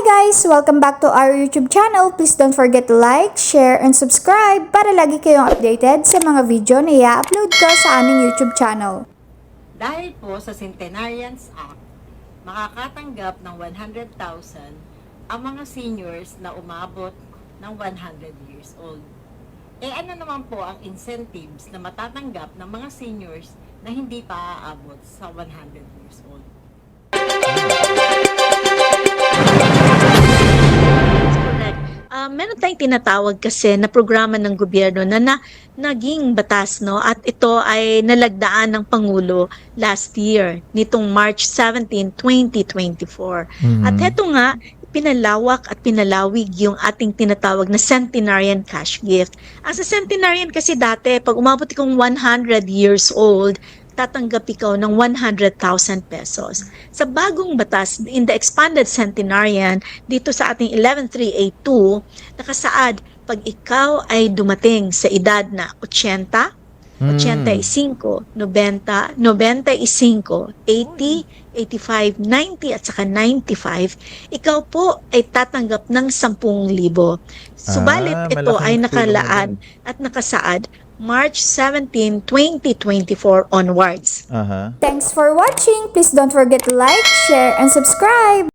guys! Welcome back to our YouTube channel. Please don't forget to like, share, and subscribe para lagi kayong updated sa mga video na i-upload ko sa aming YouTube channel. Dahil po sa Centenarians Act, makakatanggap ng 100,000 ang mga seniors na umabot ng 100 years old. Eh ano naman po ang incentives na matatanggap ng mga seniors na hindi pa aabot sa 100 years old? Meron tayong tinatawag kasi na programa ng gobyerno na, na naging batas no at ito ay nalagdaan ng pangulo last year nitong March 17, 2024. At heto nga pinalawak at pinalawig yung ating tinatawag na centenarian cash gift. Ang sa centenarian kasi dati pag umabot kong 100 years old tatanggap ikaw ng 100,000 pesos. Sa bagong batas, in the expanded centenarian, dito sa ating 11382, nakasaad, pag ikaw ay dumating sa edad na 80, 85, 90, 95, 80, 85, 90 at saka 95, ikaw po ay tatanggap ng 10,000. Subalit Ah, ito ay nakalaan at nakasaad March 17, 2024 onwards. Aha. Thanks for watching! Please don't forget to like, share, and subscribe!